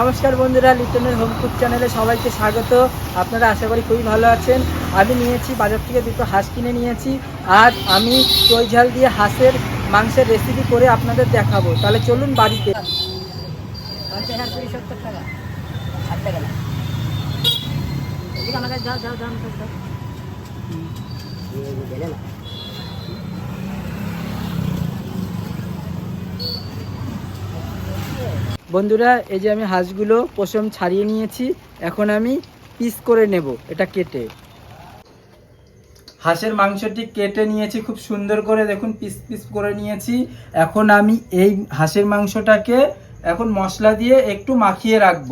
নমস্কার বন্ধুরা লিটনের হোম কুক চ্যানেলে সবাইকে স্বাগত। আপনারা আশা করি খুবই ভালো আছেন। আমি নিয়েছি বাজার থেকে দুটো হাঁস কিনে নিয়েছি। আজ আমি চই ঝাল দিয়ে হাঁসের মাংসের রেসিপি করে আপনাদের দেখাবো। তাহলে চলুন বাড়িতে। টাকা ষাট টাকা না এদিকে আমার কাছে যাও যাও যাও আমার কাছে যাও। এই গেলে না বন্ধুরা, এই যে আমি হাঁসগুলো পশম ছাড়িয়ে নিয়েছি, এখন আমি পিস করে নেব, এটা কেটে। হাঁসের মাংসটি কেটে নিয়েছি, খুব সুন্দর করে দেখুন, পিস পিস করে নিয়েছি। এখন আমি এই হাঁসের মাংসটাকে এখন মশলা দিয়ে একটু মাখিয়ে রাখব।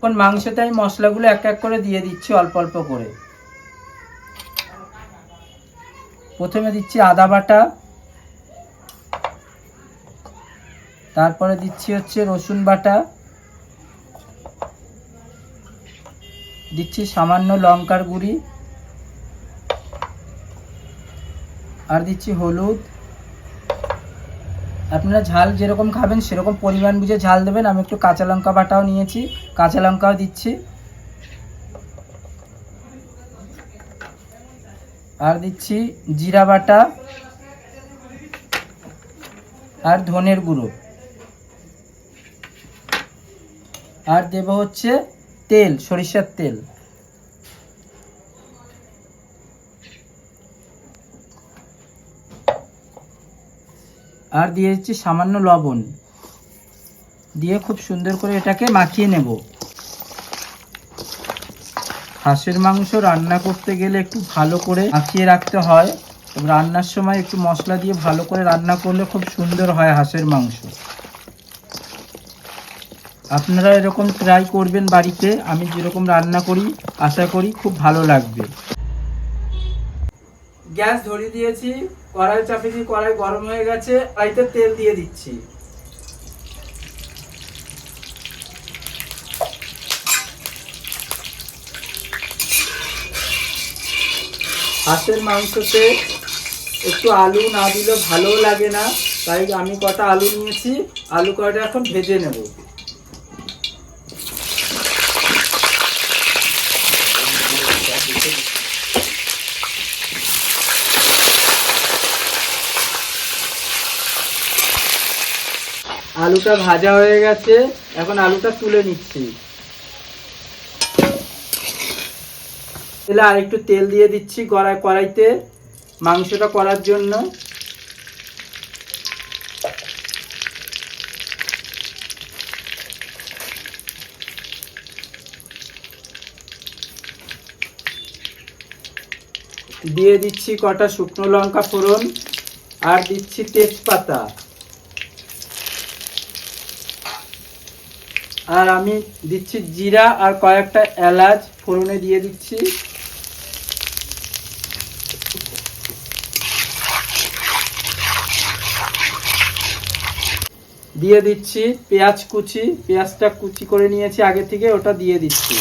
এখন মাংসতে আমি মশলাগুলো এক এক করে দিয়ে দিচ্ছি, অল্প অল্প করে। প্রথমে দিচ্ছি আদা বাটা। তারপরে দিচ্ছি হচ্ছে রসুন বাটা। দিচ্ছি সামান্য লঙ্কার গুঁড়ি। আর দিচ্ছি হলুদ। আপনারা ঝাল যেরকম খাবেন, সেরকম পরিমাণ বুঝে ঝাল দেবেন। আমি একটু কাঁচা লঙ্কা বাটাও নিয়েছি। কাঁচা লঙ্কাও দিচ্ছি। আর দিচ্ছি জিরা বাটা আর ধনের গুঁড়ো। আর দেব হচ্ছে তেল, সরিষার তেল। আর দিয়ে দিচ্ছি সামান্য লবণ। দিয়ে খুব সুন্দর করে এটাকে মাখিয়ে নেব। হাঁসের মাংস রান্না করতে গেলে একটু ভালো করে মাখিয়ে রাখতে হয়। রান্নার সময় একটু মশলা দিয়ে ভালো করে রান্না করলে খুব সুন্দর হয় হাঁসের মাংস। আপনারা এরকম ট্রাই করবেন বাড়িতে। আমি যেরকম রান্না করি, আশা করি খুব ভালো লাগবে। গ্যাস ধরিয়ে দিয়েছি, কড়াই চাপিয়ে কড়াই গরম হয়ে গেছে, কড়াইতে তেল দিয়ে দিচ্ছি। হাঁসের মাংসতে একটু আলু না দিলে ভালো লাগে না, তাই আমি কটা আলু নিয়েছি, আলু কটা এখন ভেজে নেব। আলুটা ভাজা হয়ে গেছে, এখন আলুটা তুলে নিচ্ছি। আর একটু তেল দিয়ে দিচ্ছি কড়াই কড়াইতে, মাংসটা করার জন্য। দিয়ে দিচ্ছি কটা শুকনো লঙ্কা ফোড়ন, আর দিচ্ছি তেজপাতা। আর আমি দিচ্ছি জিরা আর কয়েকটা এলাচ ফোড়নে দিয়ে দিচ্ছি। দিয়ে দিচ্ছি পেঁয়াজ কুচি। পেঁয়াজটা কুচি করে নিয়েছি আগে থেকে, ওটা দিয়ে দিচ্ছি।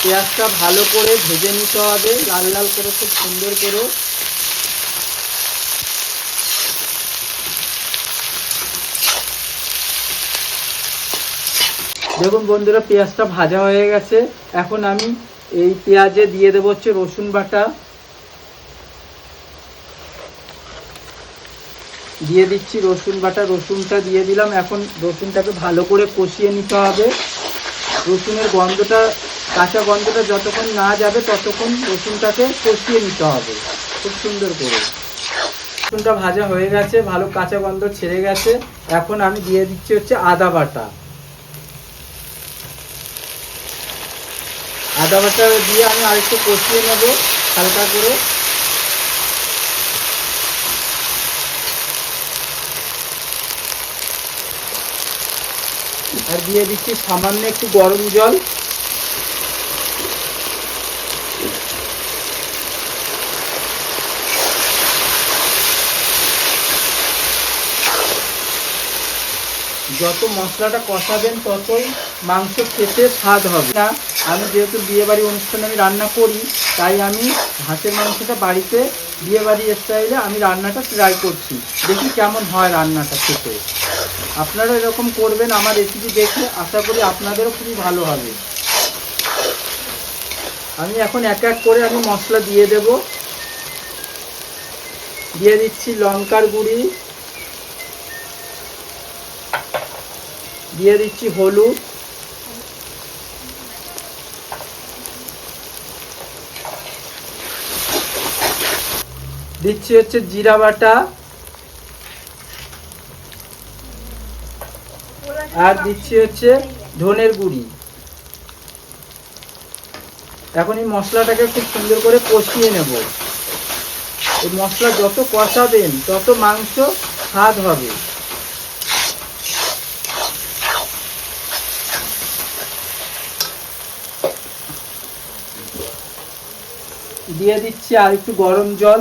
পেঁয়াজটা ভালো করে ভেজে নিতে হবে। লাল লাল করে খুব সুন্দর করে দেখুন বন্ধুরা, পেঁয়াজটা ভাজা হয়ে গেছে। এখন আমি এই পেঁয়াজে দিয়ে দেবো হচ্ছে রসুন বাটা। দিয়ে দিচ্ছি রসুন বাটা, রসুনটা দিয়ে দিলাম। এখন রসুনটাকে ভালো করে কষিয়ে নিতে হবে। রসুনের গন্ধটা, কাঁচা গন্ধটা যতক্ষণ না যাবে ততক্ষণ রসুনটাকে কষিয়ে নিতে হবে। খুব সুন্দর করে। রসুনটা ভাজা হয়ে গেছে, ভালো কাঁচা গন্ধ ছেড়ে গেছে। এখন আমি দিয়ে দিচ্ছি হচ্ছে আদা বাটা। আদা বাটা দিয়ে আমি আরেকটু কষিয়ে নেব, হালকা করে। আর দিয়ে দিচ্ছি সামান্য একটু গরম জল। যত মশলাটা কষাবেন, ততই মাংস খেতে স্বাদ হবে। না, আমি যেহেতু বিয়েবাড়ি অনুষ্ঠানে আমি রান্না করি, তাই আমি হাঁসের মাংসটা বাড়িতে বিয়েবাড়ি স্টাইলে আমি রান্নাটা ট্রাই করছি। দেখি কেমন হয় রান্নাটা খেতে। আপনারা এরকম করবেন আমার রেসিপি দেখে, আশা করি আপনাদেরও খুবই ভালো হবে। আমি এখন এক এক করে আমি মশলা দিয়ে দেব। দিয়ে দিচ্ছি লঙ্কার গুঁড়ি দিয়ে দিচ্ছি হলুদ। দিচ্ছি হচ্ছে জিরা বাটা। আর দিচ্ছি হচ্ছে ধনের গুঁড়ি। এখন এই মশলাটাকে খুব সুন্দর করে কষিয়ে নেব। এই মশলা যত কষাবেন, তত মাংস স্বাদ হবে। দিয়ে দিচ্ছি আর একটু গরম জল।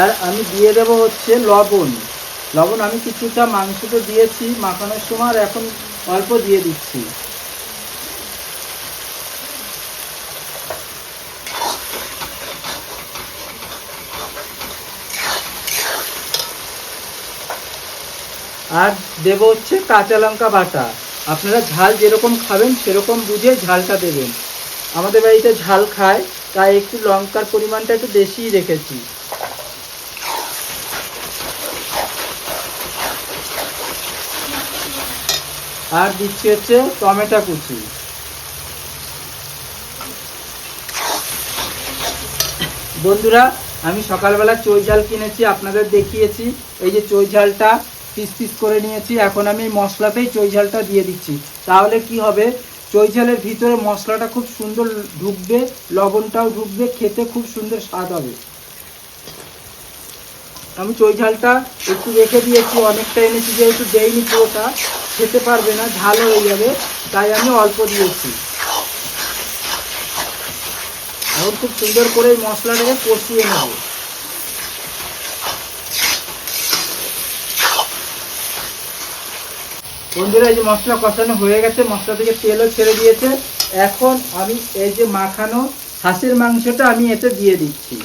আর আমি দিয়ে দেব হচ্ছে লবণ। লবণ আমি কিছুটা মাংসতে দিয়েছি, মাখানোর সময় এখন অল্প দিয়ে দিচ্ছি। আর দেব হচ্ছে কাঁচা লঙ্কা বাটা। আপনারা ঝাল যেরকম খাবেন, সেরকম বুঝে ঝালটা দেবেন। আমাদের বাড়িতে ঝাল খায়, তাই একটু লঙ্কার পরিমাণটা একটু বেশিই রেখেছি। আর দিচ্ছি হচ্ছে টমেটো কুচি। বন্ধুরা, আমি সকালবেলা চই ঝাল কিনেছি, আপনাদের দেখিয়েছি। এই যে চই ঝালটা পিস পিস করে নিয়েছি। এখন আমি মশলাতেই চই ঝালটা দিয়ে দিচ্ছি। তাহলে কি হবে? চই ঝালের ভিতরে মশলাটা খুব সুন্দর ঢুকবে, লবণটাও ঢুকবে, খেতে খুব সুন্দর স্বাদ হবে। আমি চই ঝালটা একটু রেখে দিয়েছি, অনেকটা এনেছি, যেহেতু দেয়নি পুরোটা, খেতে পারবে না ঝাল হয়ে যাবে, তাই আমি অল্প দিয়েছি। এখন খুব সুন্দর করে মশলাটাকে কষিয়ে নেব। বন্ধুরা, এই যে মশলা কষানো হয়ে গেছে, মশলা থেকে তেলও ছেড়ে দিয়েছে। এখন আমি এই যে মাখানো হাঁসের মাংসটা আমি এতে দিয়ে দিচ্ছি।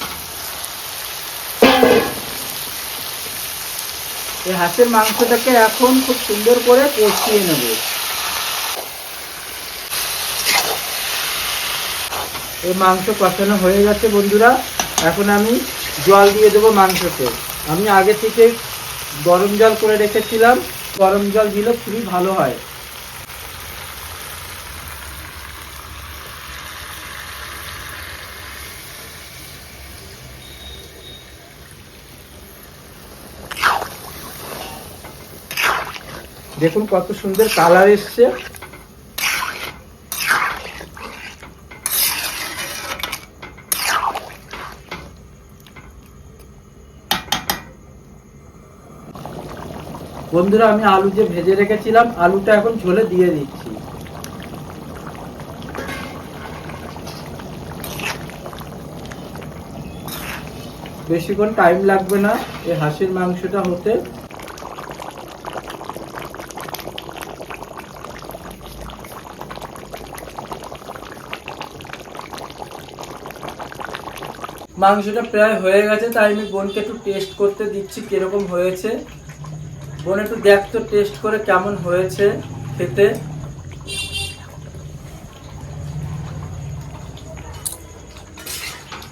এই হাঁসের মাংসটাকে এখন খুব সুন্দর করে কষিয়ে নেব। এই মাংস কষানো হয়ে গেছে বন্ধুরা, এখন আমি জল দিয়ে দেবো মাংসতে। আমি আগে থেকে গরম জল করে রেখেছিলাম গরম জল দিলে খুবই ভালো হয়। দেখুন কত সুন্দর কালার এসছে। বন্ধুরা, আমি আলু যে ভেজে রেখেছিলাম, আলুটা এখন ঝোলে দিয়ে দিচ্ছি। বেশিক্ষণ টাইম লাগবে না, এই হাঁসের মাংসটা হতে। মাংসটা প্রায় হয়ে গেছে, তাই আমি বোনকে একটু টেস্ট করতে দিচ্ছি, কীরকম হয়েছে। বোন, একটু দেখ তো টেস্ট করে কেমন হয়েছে খেতে।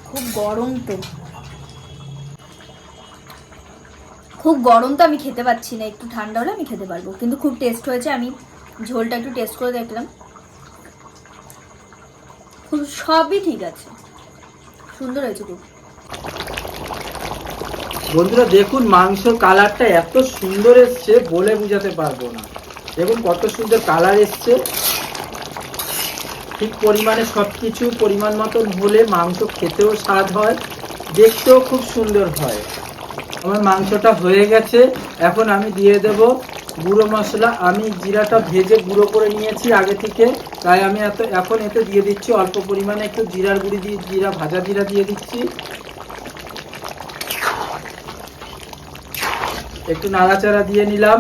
খুব গরম তো। খুব গরম তো আমি খেতে পাচ্ছি না, একটু ঠান্ডা হলে আমি খেতে পারব। কিন্তু খুব টেস্ট হয়েছে, আমি ঝোলটা একটু টেস্ট করে দেখলাম। খুব, সবই ঠিক আছে। সুন্দর হয়েছে খুব। বন্ধুরা, দেখুন মাংসের কালারটা এত সুন্দর এসছে বলে বোঝাতে পারব না। দেখুন, কত সুন্দর কালার এসছে। ঠিক পরিমাণে সব কিছু পরিমাণ মতন হলে মাংস খেতেও স্বাদ হয়, দেখতেও খুব সুন্দর হয়। আমার মাংসটা হয়ে গেছে। এখন আমি দিয়ে দেব গুঁড়ো মশলা। আমি জিরাটা ভেজে গুঁড়ো করে নিয়েছি আগে থেকে। তাই আমি এত এখন এতে দিয়ে দিচ্ছি অল্প পরিমাণে একটু জিরার গুঁড়ি দিয়ে জিরা ভাজা জিরা দিয়ে দিচ্ছি। একটু নাড়াচাড়া দিয়ে নিলাম।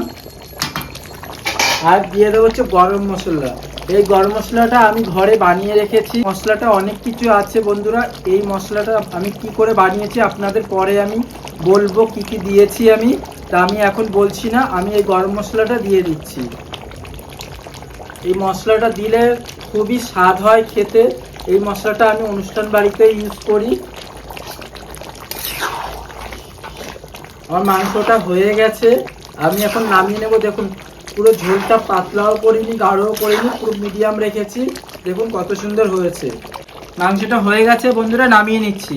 আর দিয়ে দেবো হচ্ছে গরম মশলা। এই গরম মশলাটা আমি ঘরে বানিয়ে রেখেছি। মশলাটা অনেক কিছু আছে বন্ধুরা। এই মশলাটা আমি কি করে বানিয়েছি আপনাদের পরে আমি বলব কি কি দিয়েছি আমি। তা আমি এখন বলছি না, আমি এই গরম মশলাটা দিয়ে দিচ্ছি। এই মশলাটা দিলে খুবই স্বাদ হয় খেতে। এই মশলাটা আমি অনুষ্ঠান বাড়িতে ইউজ করি। আমার মাংসটা হয়ে গেছে। আমি এখন নামিয়ে নেব। দেখুন, পুরো ঝোলটা পাতলাও করিনি, গাঢ়ও করিনি, পুরো মিডিয়াম রেখেছি। দেখুন কত সুন্দর হয়েছে। মাংসটা হয়ে গেছে, বন্ধুরা, নামিয়ে নিচ্ছি।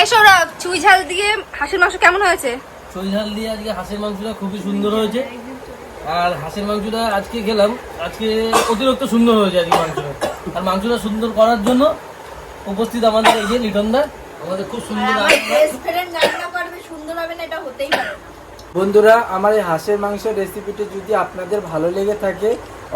এই সৌরভ চুই ঝাল দিয়ে হাঁসের মাংস কেমন হয়েছে? চই ঝাল দিয়ে আজকে হাঁসের মাংসটা খুবই সুন্দর হয়েছে। আর হাঁসের মাংসটা আজকে খেলাম আজকে অতিরিক্ত সুন্দর হয়েছে আজকে মাংসটা। আর মাংসটা সুন্দর করার জন্য উপস্থিত আমাদের এই যে লিটনদা আমাদের খুব সুন্দর সুন্দর হবে না এটা হতেই পারে। বন্ধুরা আমার এই হাঁসের মাংসের রেসিপিটি যদি আপনাদের ভালো লেগে থাকে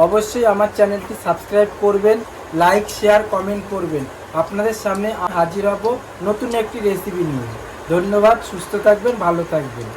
অবশ্যই আমার চ্যানেলটি সাবস্ক্রাইব করবেন লাইক শেয়ার কমেন্ট করবেন। আপনাদের সামনে হাজির হব নতুন একটি রেসিপি নিয়ে। ধন্যবাদ সুস্থ থাকবেন ভালো থাকবেন।